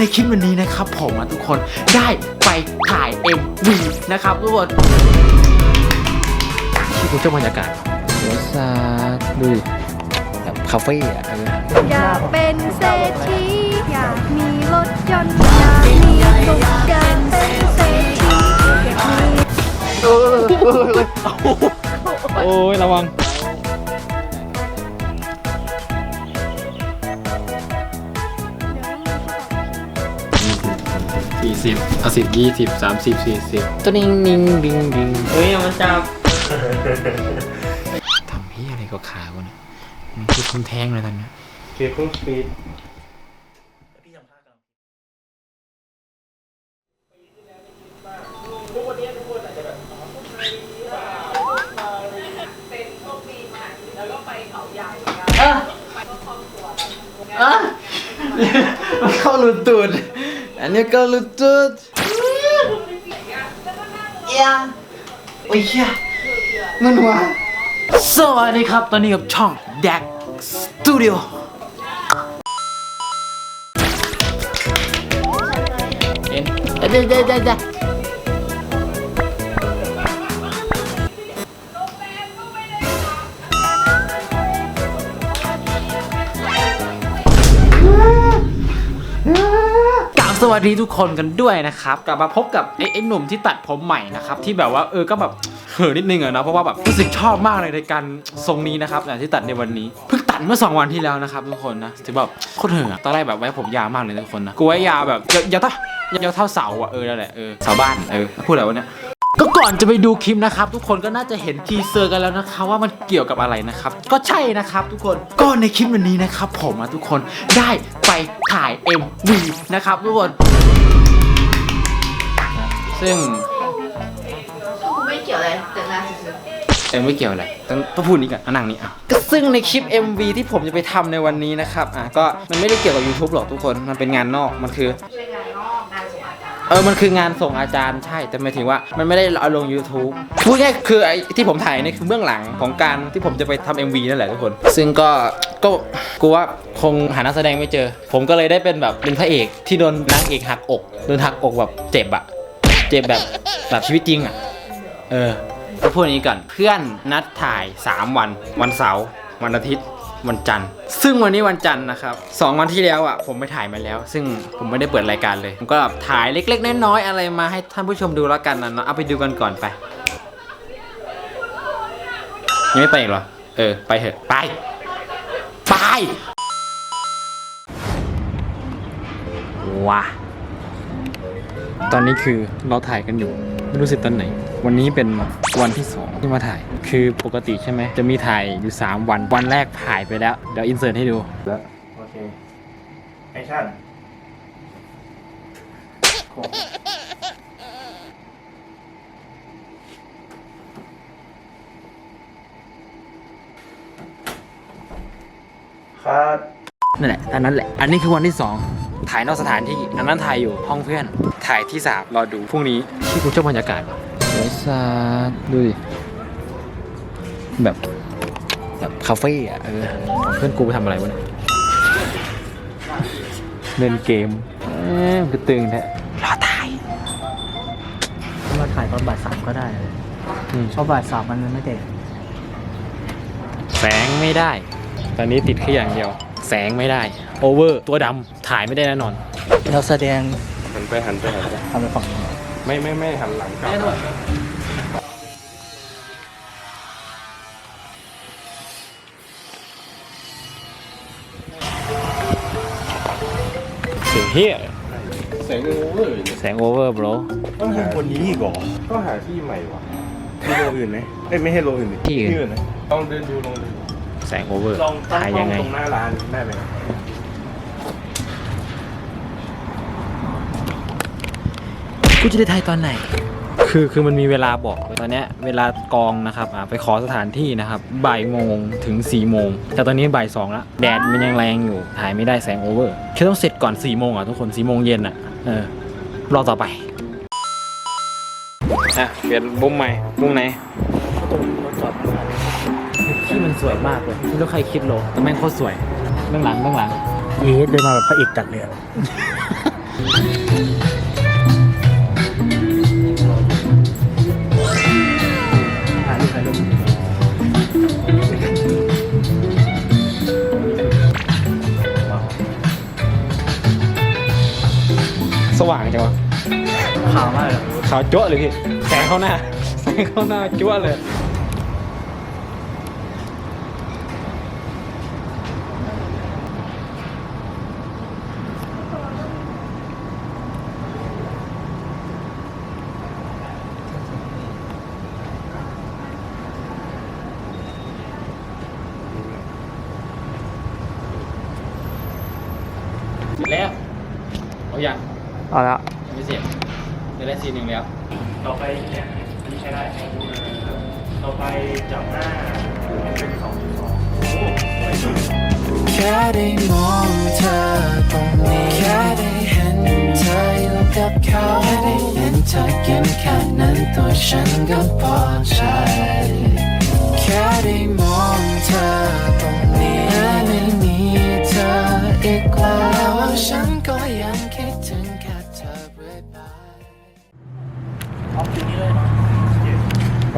ในคลิปวันนี้นะครับผมอะทุกคนได้ไปถ่าย MV นะครับทุกคนที่กูเจ้าบรรยากาศเดี๋ยวซาดูดิแบบคาเฟ่อะเอออยากเป็นเศรษฐีอยากมีรถยนต์อยากมีทุกอย่างเป็นเศรษฐีอยากมีโอ้ยระวัง สี่สิบเอาสิบยี่สิบสามสิบสี่สิบตัวนิงนิงดิงดิงเฮ้ยมันจับทำเฮียอะไรก็ขาวะเนี่ยมันคือคนแท้งเลยตอนเนี้ยเคเบิลสปีดมันเข้ารูตูด อันนี้ก็รูตูดเอียโอ้ยเฮียเงินหัวสวัสดีครับ ตอนนี้กับช่อง d a c Studio เอ็นเด้เด้เด้เด้กล่าว วัสดีทุกคนกันด้วยนะครับ กลับมาพบกับไอ้ไอ้หนุ่มที่ตัดผมใหม่นะครับ ที่แบบว่าเออก็แบบเห่อนิดนึงอะนะเพราะว่าแบบรู้สึกชอบมากเลยในการทรงนี้นะครับอย่ที่ตัดในวันนี้เพิ่งตัดเมื่อ 2 วันที่แล้วนะครับทุกคนนะถือแบบโคตรเห่อะตอนแรกแบบไว้ผมยาวมากเลยทุกคนนะกูไว้ยาวแบบยาวยาวเท่ายาวเท่าเสาอะเออนั่นแหละเออเสาบ้านเออพูดอะไรวะเนี่ย ก็ก่อนจะไปดูคลิปนะครับ ทุกคนก็น่าจะเห็นทีเซอร์กันแล้วนะคะ ว่ามันเกี่ยวกับอะไรนะครับ ก็ใช่นะครับทุกคนก็ในคลิปวันนี้นะครับ ผมอะทุกคนได้ไปถ่าย MV นะครับทุกคน ซึ่งไม่เกี่ยวอะไรแต่งานซื่อเอ็มไม่เกี่ยวอะไรต้องต้องพูดนี้ก่อนอะนั่งนี้อะก็ซึ่งในคลิป MV ที่ผมจะไปทำในวันนี้นะครับอะก็มันไม่ได้เกี่ยวกับ YouTube หรอกทุกคนมันเป็นงานนอกมันคือ ๆ เออมันคืองานส่งอาจารย์ใช่แต่หมายถึงว่ามันไม่ได้เอาลง YouTube พูดง่ายคือไอ้ที่ผมถ่ายนี่คือเบื้องหลังของการที่ผมจะไปทำ MV นั่นแหละทุกคน ซึ่งก็ก็กูว่าคงหานักแสดงไม่เจอ ผมก็เลยได้เป็นแบบเป็นพระเอกที่โดนนางเอกหักอกโดนหักอกแบบเจ็บอะเจ็บแบบแบบชีวิตจริงอะเออก็พูดอย่างนี้ก่อนเพื่อนนัดถ่าย 3 วัน วันเสาร์วันอาทิตย์ วันจันทร์ ซึ่งวันนี้วันจันทร์นะครับสองวันที่แล้วอะผมไปถ่ายมาแล้ว ซึ่งผมไม่ได้เปิดรายการเลย ผมก็แบบถ่ายเล็กๆน้อยๆอะไรมาให้ท่านผู้ชมดูแล้วกันนะเนาะเอาไปดูกันก่อนไป ยังไม่ไปอีกเหรอ เออ ไปเถอะ ไป ไปว้า ตอนนี้คือเราถ่ายกันอยู่ ไม่รู้สึกตอนไหน วันนี้เป็นวันที่ 2 ที่มาถ่าย คือปกติใช่ไหม จะมีถ่ายอยู่ 3 วัน วันแรกถ่ายไปแล้ว เดี๋ยวอินเสิร์ตให้ดู แล้ว โอเคแอคชั่นครับนั่นแหละอันนั้นแหละ อันนี้คือวันที่ 2 ถ่ายนอกสถานที่อันนั้นถ่ายอยู่ห้องเพื่อน ถ่ายที่สามรอดูพรุ่งนี้ที่กูเจ้าบรรยากาศเดี๋ยวซาดูดิแบบแบบคาเฟ่อะเออเพื่อนกูไปทำอะไรวะเนี่ยเล่นเกมเอ้ยมันตึงแท้รอถ่ายมาถ่ายตอนบ่ายสามก็ได้อืมเพราะบ่ายสามมันไม่เด็ดแสงไม่ได้ ตอนนี้ติดแค่อย่างเดียว แสงไม่ได้ โอเวอร์ตัวดำถ่ายไม่ได้แน่นอน เราแสดงหันไปหันไปหันไปทำไปฝั่งนี้ไม่ไม่ไม่หันหลังกลับเสียงเฮียแสงโอเวอร์แสงโอเวอร์บรต้องเป็นคนนี้อีกเหรอก็หาที่ใหม่ว่ะมีโลอื่นไหมเอ้ยไม่ให้โลอื่นดิที่อื่นอื่นนะลองเดินดูลองเดินดูแสงโอเวอร์ลองตั้งถ่ายกล้ยัองงไงตรงหน้าร้านได้ไหม กูจะได้ถ่ายตอนไหน คือคือมันมีเวลาบอกเลยตอนเนี้ยเวลากองนะครับอ่าไปขอสถานที่นะครับบ่ายโมงถึง4ี่โมงแต่ตอนนี้บ่ายสองแล้วแดดมันยังแรงอยู่ถ่ายไม่ได้แสงโอเวอร์คือต้องเสร็จก่อน4ี่โมงอะทุกคน4ี่โมงเย็นอะเออรอต่อไปอะเปลี่ยนบุ้มใหม่บุ้มไหนที่มันสวยมากเลยไม่รู้ใครคิดโลแต่แม่งโคตรสวยเบื้องหลังเบื้องหลังเยสเดินมาแบบพระเอกจัดเลยอะ สว่างจังวะขาวมากเลยขาวจั๊วะเลยพี่แสงเข้าหน้าแสงเข้าหน้าจั๊วะเลย เสร็จแล้วเอาอย่าง เอาละ ยังไม่เสร็จ ซีนหนึ่งแล้ว ต่อไปเนี่ยอันนี้ใช้ได้ต่อไปจับหน้าเป็นสองสองโอ้สวยจังแค่ได้มองเธอตรงนี้แค่ได้เห็นเธออยู่กับเขาแค่ได้เห็นเธอยิ้มแค่นั้นตัวฉันก็พอใจ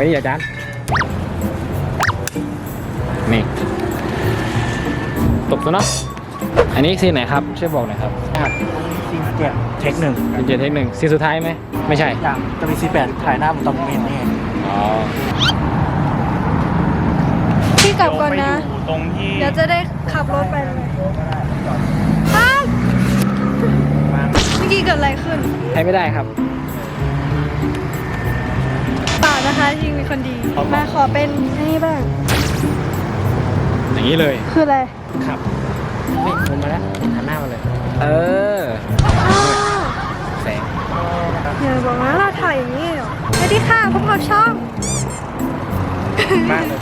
ไว้อย่าจานนี่ตกตัวเนาะ อันนี้ซีนไหนครับ ช่วยบอกหน่อยครับซีเจ็ดเทคหนึ่งเป็นเจ็ดเทคหนึ่งซีนสุดท้ายไหม ไม่ใช่อย่างจะมีซีแปดถ่ายหน้าบนตอมเมนนี่อ๋อพี่กลับก่อนนะไปอยู่ตรงที่ เดี๋ยวจะได้ขับรถไปเลยอ้าวเมื่อกี้เกิดอะไรขึ้น ใช้ไม่ได้ครับเปล่า นะคะจริงมีคนดีมาขอเป็นนี่บ้าง อย่างนี้เลยคืออะไรครับนี่ผมมาแล้วหันหน้ามาเลย เออ อ้าวแสงอย่าบอกนะเราถ่ายอย่างนี้เหรอสวัสดีค่ะพบกับช่อง มากเลย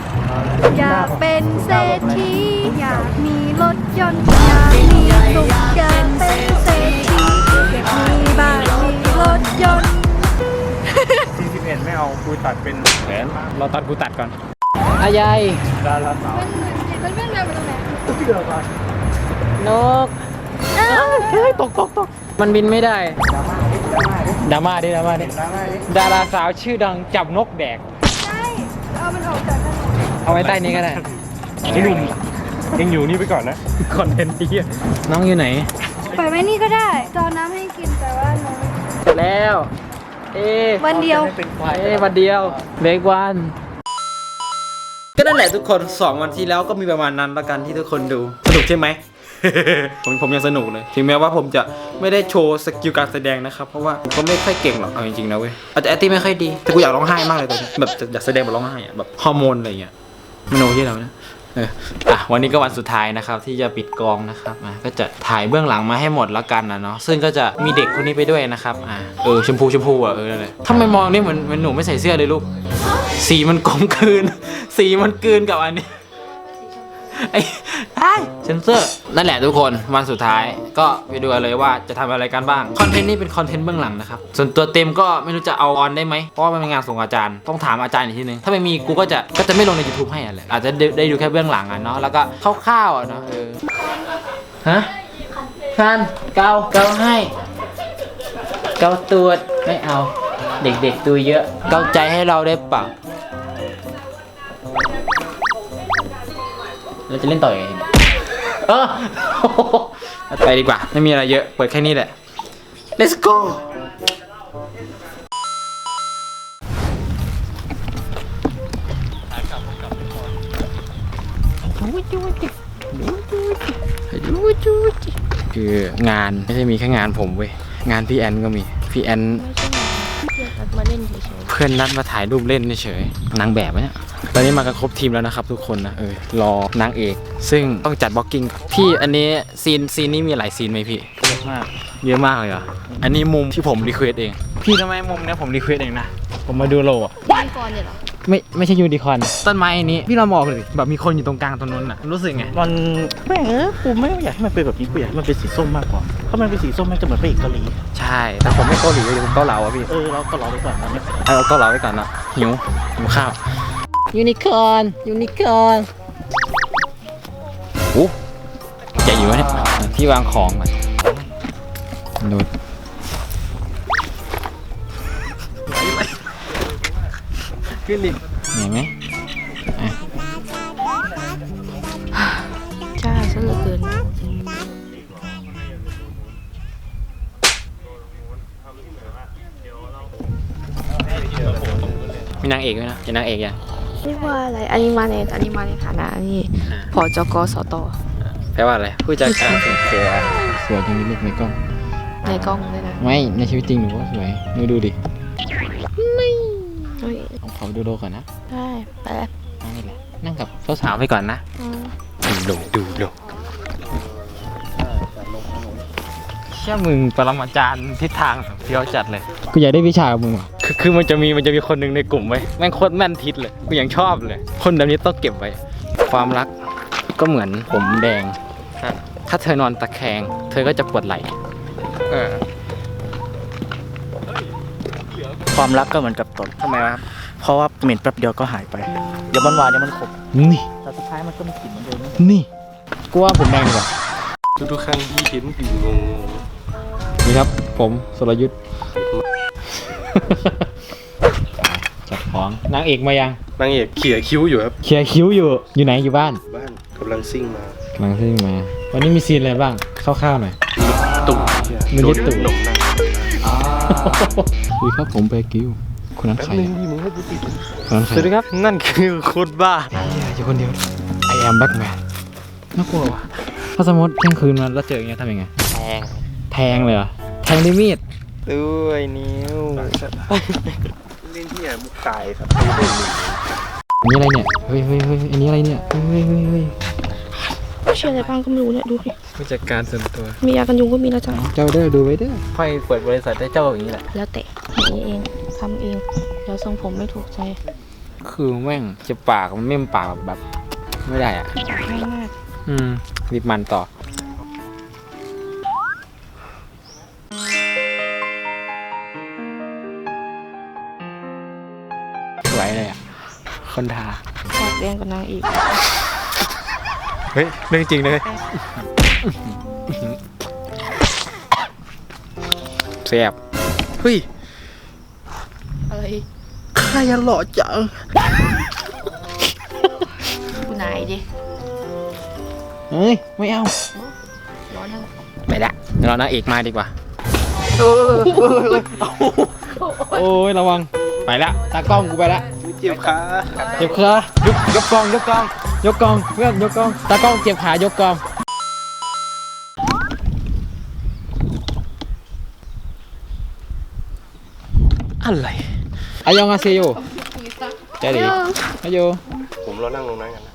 อยากเป็นเศรษฐีอยากมีรถยนต์อยากมีสุขอยากเป็นเศรษฐีอยากมีบ้านมีรถยนต์ 41ไม่เอาคุยตัดเป็นแสนเราตัดกูตัดก่อนอายายดาราสาวมันเป็นแบบไหนนกอ้าวเฮ้ยตกตกตกมันบินไม่ได้ดราม่าดิดราม่าดิดาราสาวชื่อดังจับนกแดกใช่เอามันออกจากกันเอาไว้ใต้นี้ก็ได้ไอ้หนุ่มยังอยู่นี่ไปก่อนนะคอนเทนต์ที่น้องอยู่ไหนปล่อยไว้นี่ก็ได้จอน้ำให้กินแต่ว่าน้องเสร็จแล้ว เอวันเดียวเป็นควายเอ้วันเดียวเบรกวันก็นั่นแหละทุกคน2วันที่แล้วก็มีประมาณนั้นละกันที่ทุกคนดู สนุกใช่ไหม ผมผมยังสนุกเลย ถึงแม้ว่าผมจะไม่ได้โชว์สกิลการแสดงนะครับ เพราะว่าผมก็ไม่ค่อยเก่งหรอก เอาจริงๆนะเว้ยอาจจะแอคติ้ไม่ค่อยดี แต่กูอยากร้องไห้มากเลยตอนนี้แบบอยากแสดงแบบร้องไห้อะแบบฮอร์โมนอะไรอย่างเงี้ยมโนที่เรานะ เอออะวันนี้ก็วันสุดท้ายนะครับที่จะปิดกองนะครับอะก็จะถ่ายเบื้องหลังมาให้หมดแล้วกันนะเนาะซึ่งก็จะมีเด็กคนนี้ไปด้วยนะครับอะเออชมพูชมพูอะเออนั่นแหละทำไมมองนี่เหมือนเหมือนหนูไม่ใส่เสื้อเลยลูกสีมันกลมกลืน สีมันกลืนกับอันนี้ ไอ้ไอ้เซนเซอร์ นั่นแหละทุกคนวันสุดท้ายก็ไปดูกันเลยว่าจะทำอะไรกันบ้างคอนเทนต์นี้เป็นคอนเทนต์เบื้องหลังนะครับ ส่วนตัวเต็มก็ไม่รู้จะเอาออนได้ไหมเพราะว่ามันเป็นงานส่งอาจารย์ต้องถามอาจารย์อีกทีนึง ถ้าไม่มีกูก็จะก็จะไม่ลงใน YouTube ให้อะไรอาจจะได้ได้ดูแค่เบื้องหลังอะเนาะแล้วก็คร่าวๆอะเนาะเออฮะคันเกาเกาให้ เกาตูดไม่เอา เด็กๆดูเยอะ เกาใจให้เราได้เปล่า เราจะเล่นต่อยังไงเนี่ยเออไปดีกว่า ไม่มีอะไรเยอะ เปิดแค่นี้แหละ let's go คืองานไม่ใช่มีแค่งานผมเว้ย งานพี่แอนก็มี พี่แอนมาเล่นเฉยเพื่อนนัดมาถ่ายรูปเล่นเฉยนางแบบวะเนี่ย ตอนนี้มากันครบทีมแล้วนะครับทุกคนนะเออรอนางเอก ซึ่งต้องจัดบล็อกกิ้งก่อนพี่อันนี้ซีนซีนนี้มีหลายซีนไหมพี่เยอะมากเยอะมากเลยเหรออันนี้มุมที่ผมรีเควสเอง พี่ทำไมมุมเนี้ยผมรีเควสเองนะผมมาดูโลอะๆมังกรเนี่ยเหรอไม่ไม่ใช่ยูนิคอร์นต้นไม้อันนี้พี่เรามองเลยแบบมีคนอยู่ตรงกลางตรงนั้นน่ะรู้สึกไงมันแม่งเออกูไม่อยากให้มันเป็นแบบนี้กูอยากให้มันเป็นสีส้มมากกว่าถ้ามันเป็นสีส้มมันจะเหมือนพระเอกเกาหลีใช่ แต่ผมไม่เกาหลีเลยผมเกาเหลาอะพี่เออเราก็รอไปก่อนนะเนี่ยเอาเกาเหลาไว้ก่อนนะหิวหิวข้าว ยูนิคอร์นยูนิคอร์นโอ้ใหญ่อยู่วะเนี่ยที่วางของก่อนดูขึ้นดิเห็นไหมจ้าซะเหลือเกินมีนางเอกไหมนะจะนางเอกยัง เรียกว่าอะไร อันนี้มาในอันนี้มาในฐานะนี่ผอจกสตแปลว่าอะไร ผู้จัดการส่วนตัวสวยจริงลูกในกล้อง ในกล้องด้วยนะไม่ในชีวิตจริงหนูก็สวยหนูดูดิเฮ้ยเอาขอดูโลก่อนนะ ได้ไปแล้วนั่งนี่แหละนั่งกับสาวๆไปก่อนนะอืมดูโลดู เชื่อมึงปรมาจารย์ทิศทางเที่ยวจัดเลย กูอยากได้วิชากับมึงว่ะคือคือมันจะมีมันจะมีคนหนึ่งในกลุ่มไว้ยแม่งโคตรแม่นทิศเลยกูยังชอบเลย คนแบบนี้ต้องเก็บไว้ ความรักก็เหมือนผมแดงถ้าเธอนอนตะแคง เธอก็จะปวดไหล่เออความรักก็เหมือนกับตดทำไมวะเพราะว่าเหม็นแป๊บเดียวก็หายไป เดี๋ยวมันหวานเดี๋ยวมันขมนี่แต่สุดท้ายมันก็มีกลิ่นเหมือนเดิมนะนี่กูว่าผมแดงดีกว่าทุกๆครั้งที่เห็นผีงง นี่ครับ ผมสรยุทธ์ จัดของนางเอกมายังนางเอกเขี่ยคิ้วอยู่ครับ เคลียร์คิ้วอยู่อยู่ไหนอยู่บ้านบ้านกำลังซิ่งมากำลังขึ้นมา วันนี้มีซีนอะไรบ้างคร่าวๆหน่อย ตุ่มมันยึดตุ่ม หนมนั่งสวัสดีครับผมเบกิวคนนั้นใครนึอะงที่มึงให้กูติดคนนั้นใครสวัสดีครับ นั่นคือโคตรบ้า อยู่คนเดียว I am Batman น่ากลัวว่ะถ้าสมมติเที่ยงคืนมาแล้วเจออย่างเงี้ยทำยังไงแทง แทงเลยเหรอแทงด้วยมีดด้วยนิ้วเล่นที่ไหนมุกตายครับอันนี้อะไรเนี่ยเฮ้ยเฮ้ยเฮ้ยอันนี้อะไรเนี่ยเฮ้ยเฮ้ยเฮ้ยเฮ้ยเชื่ออะไรบ้างก็ไม่รู้เนี่ยดูดิผู้จัดการส่วนตัว มียากันยุงก็มีแล้วจ้ะเจ้าเด้อดูไว้เด้อค่อยเปิดบริษัทได้เจ้าอย่างนี้แหละแล้วแต่นี่เองทำเอง แล้วทรงผมไม่ถูกใจ คือแม่งจะปากมันเม่มปากแบบ ไม่ได้อะง่ายมากอืมรีบมันต่อ คนทาปากแดงกว่านางอีก เฮ้ยเรื่องจริงเลยเสียบเฮ้ยอะไรใครอะหล่อจังกูนายดิ เฮ้ย ไม่เอา ร้อนนะไปละเดี๋ยวเรานางเอกมาดีกว่า โอ้ยระวัง ไปละตากล้องกูไปละ เจ็บขาเจ็บขายกยกกองยกกองยกกองเพื่อนยกกองตากล้องเจ็บขายกกองอะไรอายองอาเซโยเจดีอายโยผมรอนั่งตรงนั้นกันนะ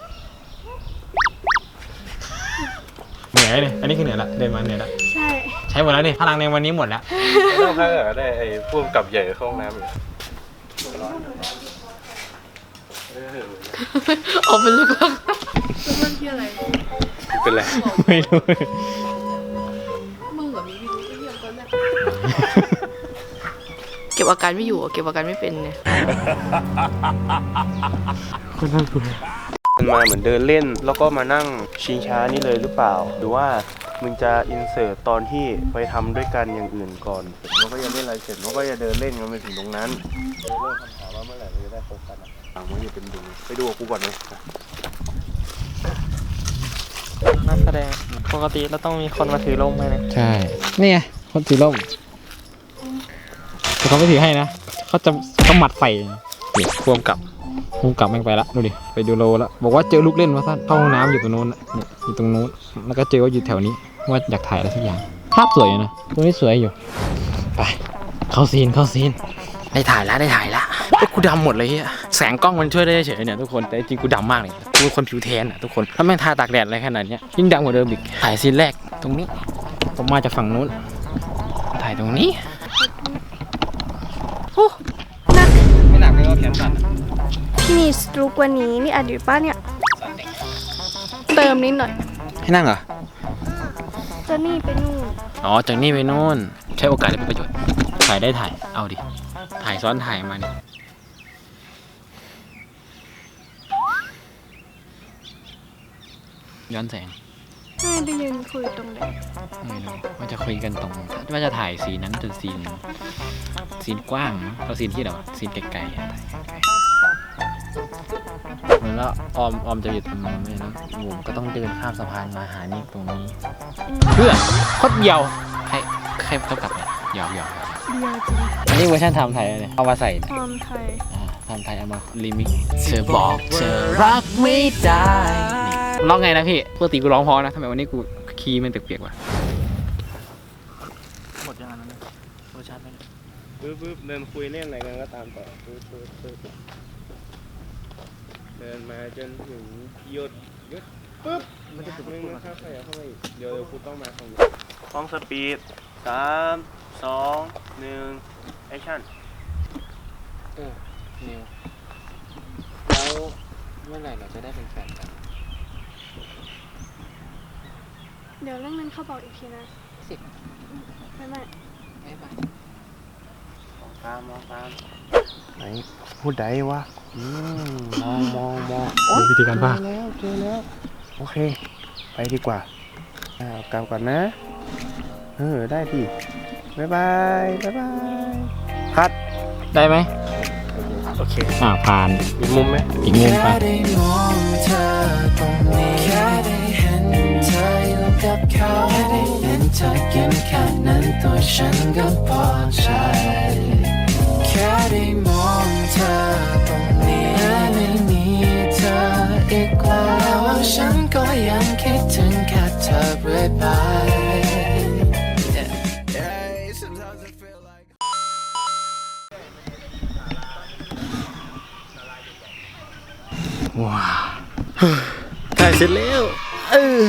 เหนื่อยเลยอันนี้คือเหนื่อยละเดินมาเหนื่อยละใช่ใช้หมดแล้วนี่พลังในวันนี้หมดแล้วไม่ต้องพักเหรอได้ไอ้พวกกับใหญ่เข้าห้องน้ำอยู่อ อกเป็นลูกกล้องเป็นไร ไม่รู้ มึงกับมีพี่รู้เรื่องก่อนแม่เก็บอาการไม่อยู่อะเก็บอาการไม่เป็นเนี่ย คนน่ากลัวมันมาเหมือนเดินเล่น แล้วก็มานั่งชิงช้านี่เลยหรือเปล่า หรือว่ามึงจะอินเสิร์ตตอนที่ไปทำด้วยกันอย่างอื่นก่อนมันก็จะเล่นอะไรเสร็จมันก็จะเดินเล่นกันไปถึงตรงนั้นเริ่มคำถามว่าเมื่อไหร่เราจะได้พบกันอะ อะมันจะเป็นดูไปดูกับกูก่อนเลยนักแสดงปกติเราต้องมีคนมาถือร่มให้นะใช่ นี่ไงคนถือร่มแต่เขาไม่ถือให้นะเขาจะเขาหมัดไฟนี่พ่วงกับพ่วงกับแม่งไปละดูดิไปดูโลแล้วบอกว่าเจอลูกเล่นว่าท่านเข้าห้องน้ำอยู่ตรงนู้นน่ะเนี่ยอยู่ตรงนู้นแล้วก็เจอว่าอยู่แถวนี้ว่าอยากถ่ายอะไรสักอย่าง ภาพสวยอยู่นะตรงนี้สวยอยู่ไปเข้าซีนเข้าซีนได้ถ่ายแล้วได้ถ่ายแล้ว เอ้ยกูดำหมดเลยเฮียแสงกล้องมันช่วยได้เฉยเนี่ยทุกคนแต่จริงๆกูดำมากเลยกูเป็นคนผิวแทนอะทุกคนถ้าแม่งทาตากแดดอะไรขนาดเนี้ยยิ่งดำกว่าเดิมอีกถ่ายซีนแรกตรงนี้ผมมาจากฝั่งนู้น ถ่ายตรงนี้โอ้หนักไม่หนักเลยก็แขนสั่นพี่มีสตรูกกว่านี้นี่อัดอยู่ป้าเนี่ย เติมนิดหน่อย ให้นั่งเหรอจะนี่ไปนู่นอ๋อจากนี่ไปโน่นใช้โอกาสให้เป็นประโยชน์ถ่ายได้ถ่ายเอาดิถ่ายซ้อนถ่ายมาเนี่ย ย้อนแสงให้ไปยืนคุยตรงไหนไม่รู้ว่าจะคุยกันตรงว่าจะถ่ายซีนนั้นเป็นซีนซีนกว้างมั้งเราซีนที่เราซีนไกลๆอะถ่ายไกลๆเหมือนแล้วออมออมจะอยู่ตรงนู้นไม่นะผมก็ต้องเดินข้ามสะพานมาหานี่ตรงนี้ เพื่อโคตรเดียวใครใครเขากลับเนี่ยหยอกหยอกเดียวจริงอันนี้เวอร์ชันไทำไทยเลยเอามาใส่ความไทยอ่าทำไทยเอามารีมิกเธอบอกเธอรักไม่ได้ ร้องไงนะพี่ปกติกูร้องเพอนะทำไมวันนี้กูคีย์มันเปียกๆวะหมดยังอันนั้นนะโรชาร์จไปเลยปึ๊บปึ๊บเดินคุยเล่นอะไรกันก็ตามต่อปึ๊บปึ๊บปึ๊บเดินมาจนถึงหยุดหยุดปึ๊บมันจะถึงนึงนะครับขยับเข้ามาอีกเดี๋ยวเดี๋ยวคุณต้องมาตรงนี้พร้อมสปีดสามสองหนึ่งแอคชั่นนิวแล้วเมื่อไหร่เราจะได้เป็นแฟนกัน เดี๋ยวเรื่องนั้นเขาบอกอีกทีนะสิบไม่ไม่บ๊ายบายตามมองตามไหนพูดได้วะอืมมองมองมองโอ๊ยวิธีการบ้าเจอแล้วเจอแล้ว โอเค ไปดีกว่าอ่าเอากลับก่อนนะ เออ ได้ดิบ๊ายบายบ๊ายบายคัดได้ไหมโอเค อ่าผ่านมีมุมไหม อีกมุมไป แค่ได้มองเธอตรงนี้ เห็นเธอกินแค่นั้นตัวฉันก็พอใจ แค่ได้มองเธอตรงนี้และไม่มีเธออีกแล้วฉันก็ยังคิดถึงแค่เธอเรื่อยไป Yeah, sometimes I feel like ว้าวถ่ายเสร็จแล้ว เออ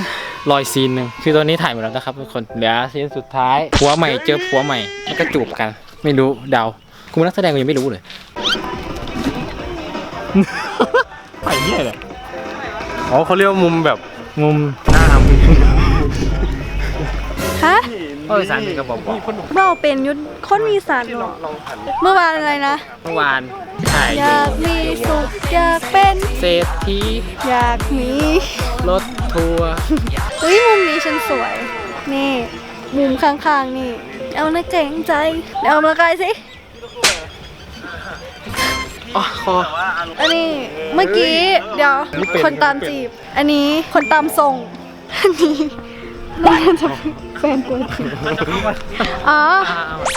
รอยซีนหนึ่งคือตอนนี้ถ่ายหมดแล้วนะครับทุกคนเหลือซีนสุดท้ายผัวใหม่เจอผัวใหม่แล้วก็จูบกัน ไม่รู้เดากูนักแสดงกูยังไม่รู้เลยไปเนี่ยเลยอ๋อเขาเรียกว่ามุมแบบมุมหน้ามุมฮะเออสารเป็นกระบอกบอกเราเป็นยุทธคนมีสันเหรอเมื่อวานอะไรนะ เมื่อวานถ่ายอยากมีสุขอยากเป็นเศรษฐีอยากมีรถ ทัวร์เฮ้ยมุมนี้ฉันสวย นี่ มุมข้างๆนี่ เอาหน้าเก่งใจเดี๋ยวเอามาใกล้สิอ๋อคออันนี้เมื่อกี้ เดี๋ยวคนตามจีบ อันนี้คนตามส่ง อันนี้ น่าจะเป็นแฟนตัวจริงอ๋อ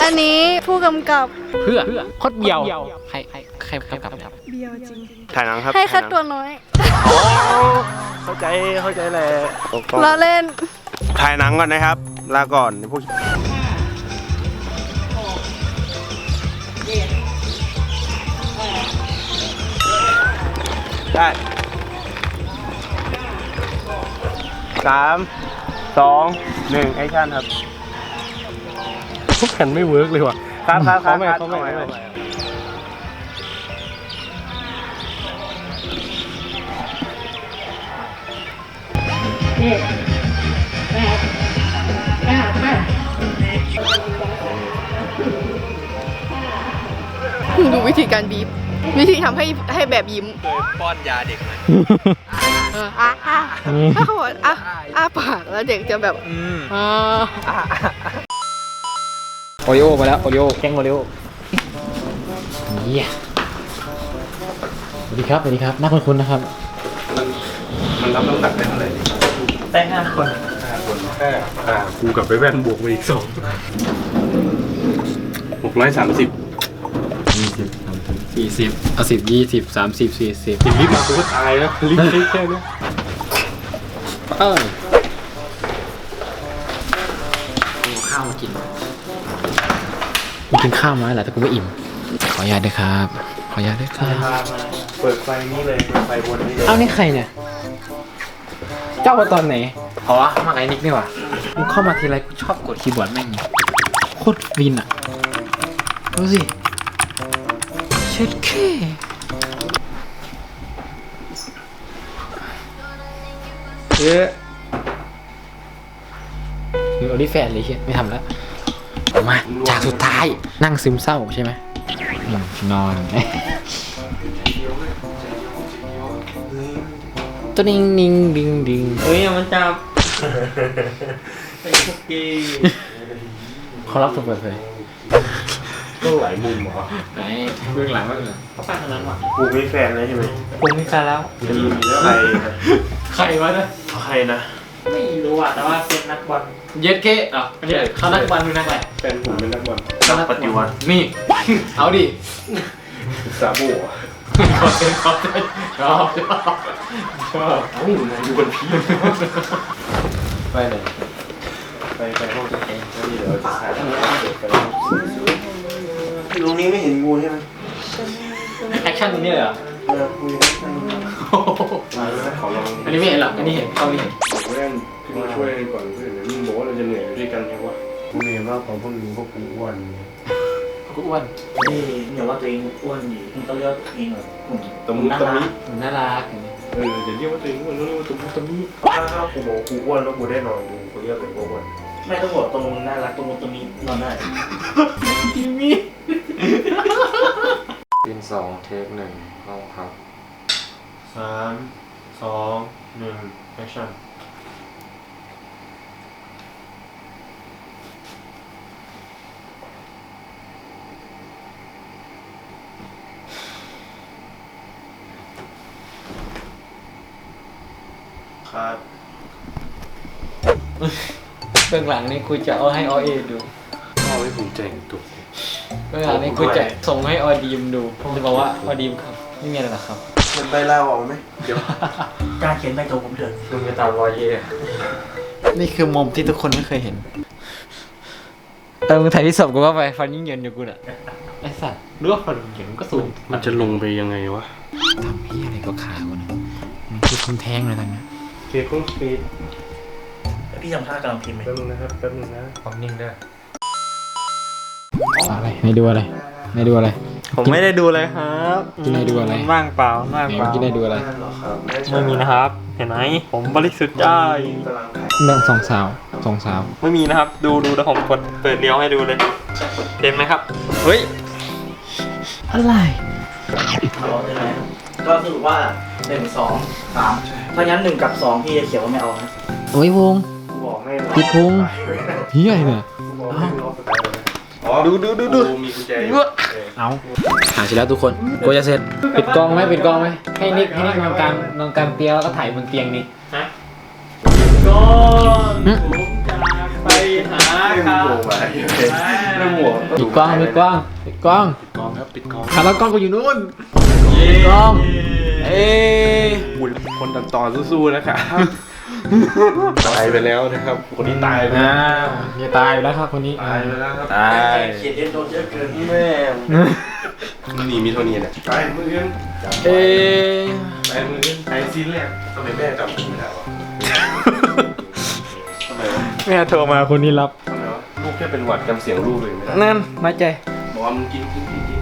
อันนี้ผู้กำกับเพื่อโคตรเบียวใครใครใครกำกับครับเบียวจริง ถ่ายหนังครับให้คัดถ่ายหนังตัวน้อยอ๋อเข้าใจเข้าใจแหละตกเราเล่น ถ่ายหนังก่อนนะครับ ลาก่อนพวกได้สาม สองหนึ่งแอคชั่นครับพวกแผ่นไม่เวิร์กเลยว่ะ ครับครับครับเขาไม่ครับเขาไม่อเขาไม่ดูวิธีการบีบ วิธีทำให้ให้แบบยิ้มป้อนยาเด็กไหม เอออะอะถ้าเขาบอกอะอะปากแล้วเด็กจะแบบอ่าโอริโอมาแล้วโอริโอแกงโอริโอเนี่ยสวัสดีครับสวัสดีครับน่าคุ้นๆนะครับ มันรับน้ำหนักได้เท่าไหร่แต่ห้าคนห้าคนแค่อ่ากูกับไปแว่นบวกไปอีกสองหกร้อยสามสิบยี่สิบ สามสิบสี่สิบเอาสิบยี่สิบสามสิบสี่สิบติดลิฟต์มากูก็ตายแล้วลิฟต์เล็กแค่เนี้ยเออเอาข้าวมากินกูกินข้าวมาแหละแต่กูไม่อิ่ม ขออนุญาตด้วยครับ ขออนุญาตด้วยครับ เปิดไฟนี้เลย เปิดไฟบนนี้เลยเอ้านี่ใครเนี่ย เจ้ามาตอนไหนอ๋อมาไอ้นิกนี่หว่ามึงเข้ามาทีไรกูชอบกดคีย์บอร์ดแม่งโคตรฟินอะ ดูสิ เช็ดแค่เยอะมีโอลิแฟนเลยเชียไม่ทำแล้วเอามาจากสุดท้ายนั่งซึมเศร้าใช่ไหมอืมนอน ตัวนิ่งนิ่งดิงดิงเฮ้ยอย่ามันจับไอ้พวกเกย์เขารับถูกเปิดเผย ต้องหลายมุมเหรอไหนเบื้องหลังเบื้องหลังเขาปั้นตรงนั้นว่ะกูมีแฟนแล้วใช่ไหมผมมีแฟนแล้วจะมีแล้วใครใครวะเนี่ยใครนะ ไม่รู้อะ แต่ว่าเป็นนักบอล เย็ดเก้เหรอไม่ใช่เขานักบอลคือนักอะไรแฟนผมเป็นนักบอลเขานักปฏิวัตินี่ เอาดิซาโบะขอเต้นขอเต้นชอบชอบชอบเอ้าไหนดูกันพี่ไปเลยไปไปห้องจัดการแล้วนี่เดี๋ยวเราจะถ่ายเดี๋ยวไปห้ องตรงนี้ไม่เห็นงูใช่ไหมแอคชั่นตรงนี้เลยเหรอเออคุยกันมาแล้วขอลองอันนี้ไม่เห็นหรอกอันนี้เห็นเขาไม่เห็นบอกว่าพี่มาช่วยกันก่อนเพื่อนเดี๋ยวมึงบอกว่าเราจะเหนื่อยด้วยกันไงวะกูเหนื่อยมากกว่าพวกมึงพวกกูอ้วนกูอ้วนนี่อย่าว่าตัวเองอ้วนดิมึงต้องเรียกว่าตัวเองแบบหุ่นตะมุตะมิมันน่ารักอย่างนี้เออเดี๋ยวเรียกว่าตัวเองอ้วนแล้วเรียกว่าตะมุตะมิถ้ากูบอกกูอ้วนแล้วกูได้นอนกูกูเรียกตัวเองว่าอ้วนไม่ต้องบอกตรงมึงน่ารักตรงตรงนี้นอนได้เป็นสองเทคหนึ่งเอาครับสามสองหนึ่งแอคชั่นครับเบื้องหลังนี่กูจะเอาให้ออเอดูพ่อไม่ภูมิใจในตัว เบื้องหลังนี่กูจะส่งให้ออดีมดูผมจะบอกว่าออดีมครับไม่มีอะไรหรอกครับ มันใบลาออกไหมเดี๋ยวกล้ารเขียนใบตัวผมเถอะมึงจะตามรอยเย่นี่คือมุมที่ทุกคนไม่เคยเห็นเออมึงถ่ายที่ศพกูว่าไปฟันยิ่งเยินอยู่กูน่ะไอ้สัตว์รู้ว่าฟันยิ่งเยินก็สูงมันจะลงไปยังไงวะทำพี่อะไรก็ขากูนะมันคือคนแทงเลยตอนเนี้ยเทคอนสปีดพี่ทำท่ากำลังพิมพ์ไหมแป๊บนึงนะครับแป๊บนึงนะความนิ่งด้วย อะไรในดูอะไรในดูอะไร ผมไม่ได้ดูเลยครับกินได้ดูอะไร ว่างเปล่าว่างไหนเปล่ากินได้ดูอะไรไม่มีนะครับ เห็นไหมผมบริสุทธิ์ใจเรื่องสองสาวสองสาว ไม่มีนะครับ ดูดูแล้วผมกดเปิดเลี้ยวให้ดูเลย เห็นไหมครับ เฮ้ย อะไรเอาใช่ไหมก็สรุปว่าหนึ่งสองสามเพราะงั้นหนึ่งกับสองพี่จะเขียนว่าไม่เอานะโอ้ยวง บอกให้ติดพุงเฮียอะไรเนี่ยบอกให้ล็อกสตาร์ทเลยอ๋อ ดูดูดูดูมีกุญแจอยู่เอาหาเสร็จแล้วทุกคนกูจะเสร็จ ปิดกล้องไหมปิดกล้องไหมให้นิกให้นิกนอนกลางนอนกลางเตียงแล้วก็ถ่ายบนเตียงนี้ก่อนผมจะไปหาเรื่องครัหัวบไปเรื่องหัวปิดกล้องปิดกล้องปิดกล้องปิดกล้องครับปิดกล้องอะแล้วกล้องกูอยู่นู่นปิดกล้องเอ้ยบุญคนตัดต่อสู้ๆนะครับ ตายไปแล้วนะครับ คนนี้ตายไปอ่าแล้วจะตายอยู่แล้วครับคนนี้ตายไปแล้วครับตายเขียนเล่นโดนเยอะเกินแม่นี่มีเท่านี้นะตายมือกันเอ้ยตายมือกันตายซีนแรกทำไมแม่จำผมไม่ได้วะทำไมวะแม่โทรมาคนนี้รับทำไมวะลูกแค่เป็นหวัดจำเสียงลูกเลยไม่ได้นั่นน้อยใจ บอกว่ามึงกินกินกินกินให้